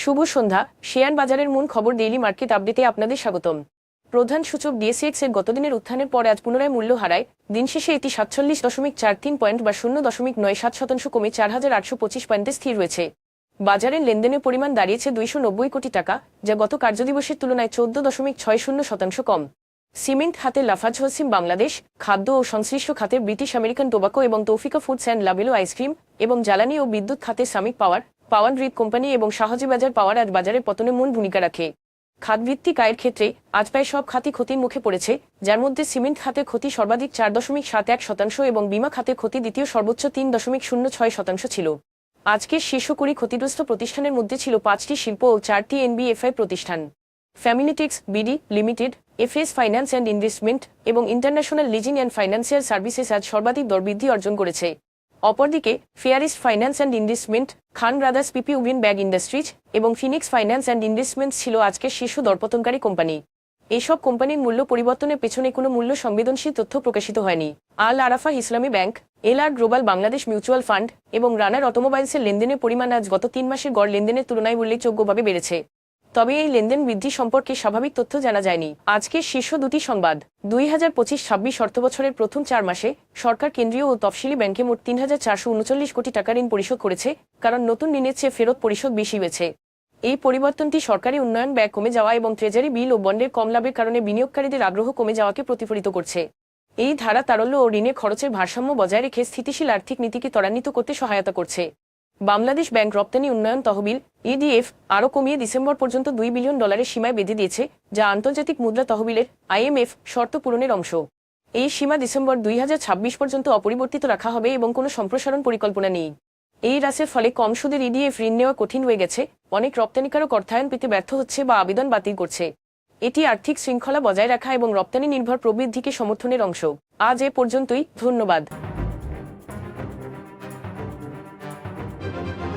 শুভ সন্ধ্যা। Share বাজারের মূল খবর ডেইলি মার্কেট আপডেটে আপনাদের স্বাগতম। প্রধান সূচক ডিএসএক্স এর গতদিনের উত্থানের পরে আজ পুনরায় মূল্য হারায়। দিন শেষে এটি সাতচল্লিশ দশমিক চার তিন পয়েন্ট বা শূন্য দশমিক নয় সাত শতাংশ কমে চার হাজার আটশো পঁচিশ পয়েন্টে স্থির রয়েছে। বাজারের লেনদেনের পরিমাণ দাঁড়িয়েছে দুইশো নব্বই কোটি টাকা, যা গত কার্যদিবসের তুলনায় চোদ্দ দশমিক ছয় শূন্য শতাংশ কম। সিমেন্ট খাতে লাফাজ হসিম বাংলাদেশ, খাদ্য ও সংশ্লিষ্ট খাতে ব্রিটিশ আমেরিকান টোবাকো এবং তৌফিকা ফুডস অ্যান্ড লাবেলো আইসক্রিম এবং জ্বালানি ও বিদ্যুৎ খাতে সামিক পাওয়ার পাওয়ার গ্রিড কোম্পানি এবং সাহায্য বাজার পাওয়ার আজ বাজারের পতনে মূল ভূমিকা রাখে। খাতভিত্তিক আয়ের ক্ষেত্রে আজ প্রায় সব খাতই ক্ষতির মুখে পড়েছে, যার মধ্যে সিমেন্ট খাতে ক্ষতি সর্বাধিক চার দশমিক সাত এক শতাংশ এবং বিমা খাতে ক্ষতি দ্বিতীয় সর্বোচ্চ তিন দশমিক শূন্য ছয় শতাংশ ছিল। আজকের শীর্ষ কুড়ি ক্ষতিগ্রস্ত প্রতিষ্ঠানের মধ্যে ছিল পাঁচটি শিল্প ও চারটি এনবিএফআই প্রতিষ্ঠান। Familytex, BD limited, FS finance and investment এবং international leasing and financial services আজ সর্বাধিক দরবৃদ্ধি অর্জন করেছে। অপরদিকে Fareast finance and investment Khan brothers PP woven bag industries এবং ফিনিক্স ফাইন্যান্স অ্যান্ড ইনভেস্টমেন্টস ছিল আজকের শীর্ষ দরপতনকারী কোম্পানি। এসব কোম্পানির মূল্য পরিবর্তনের পেছনে কোনো মূল্য সংবেদনশীল তথ্য প্রকাশিত হয়নি। Al Arafah Islami bank L R global Bangladesh mutual fund এবং রানার অটোমোবাইলসের লেনদেনের পরিমাণ আজ গত তিন মাসের গড় লেনদেনের তুলনায় উল্লেখযোগ্যভাবে বেড়েছে। তবে এই লেনদেন বৃদ্ধি সম্পর্কে স্বাভাবিক তথ্য জানা যায়নি। আজকের শীর্ষ দুটি সংবাদ। দুই হাজার পঁচিশ ছাব্বিশ অর্থবছরের প্রথম চার মাসে সরকার কেন্দ্রীয় ও তফসিলি ব্যাংকে মোট তিন হাজার চারশো উনচল্লিশ কোটি টাকা ঋণ পরিশোধ করেছে, কারণ নতুন ঋণের চেয়ে ফেরত পরিশোধ বেশি হয়েছে। এই পরিবর্তনটি সরকারি উন্নয়ন ব্যয় কমে যাওয়া এবং ট্রেজারি বিল ও বন্ডের কম লাভের কারণে বিনিয়োগকারীদের আগ্রহ কমে যাওয়াকে প্রতিফলিত করছে। এই ধারা তারল্য ও ঋণের খরচের ভারসাম্য বজায় রেখে স্থিতিশীল আর্থিক নীতিকে ত্বরান্বিত করতে সহায়তা করছে। বাংলাদেশ ব্যাংক রপ্তানি উন্নয়ন তহবিল ইডিএফ আরও কমিয়ে ডিসেম্বর পর্যন্ত দুই বিলিয়ন ডলারের সীমায় বেঁধে দিয়েছে, যা আন্তর্জাতিক মুদ্রা তহবিলের আইএমএফ শর্ত পূরণের অংশ। এই সীমা ডিসেম্বর দুই হাজার ছাব্বিশ পর্যন্ত অপরিবর্তিত রাখা হবে এবং কোনো সম্প্রসারণ পরিকল্পনা নেই। এই হ্রাসের ফলে কম সুদের ইডিএফ ঋণ নেওয়া কঠিন হয়ে গেছে, অনেক রপ্তানিকারক অর্থায়ন পেতে ব্যর্থ হচ্ছে বা আবেদন বাতিল করছে। এটি আর্থিক শৃঙ্খলা বজায় রাখা এবং রপ্তানি নির্ভর প্রবৃদ্ধিকে সমর্থনের অংশ। আজ এ পর্যন্তই, ধন্যবাদ। thank you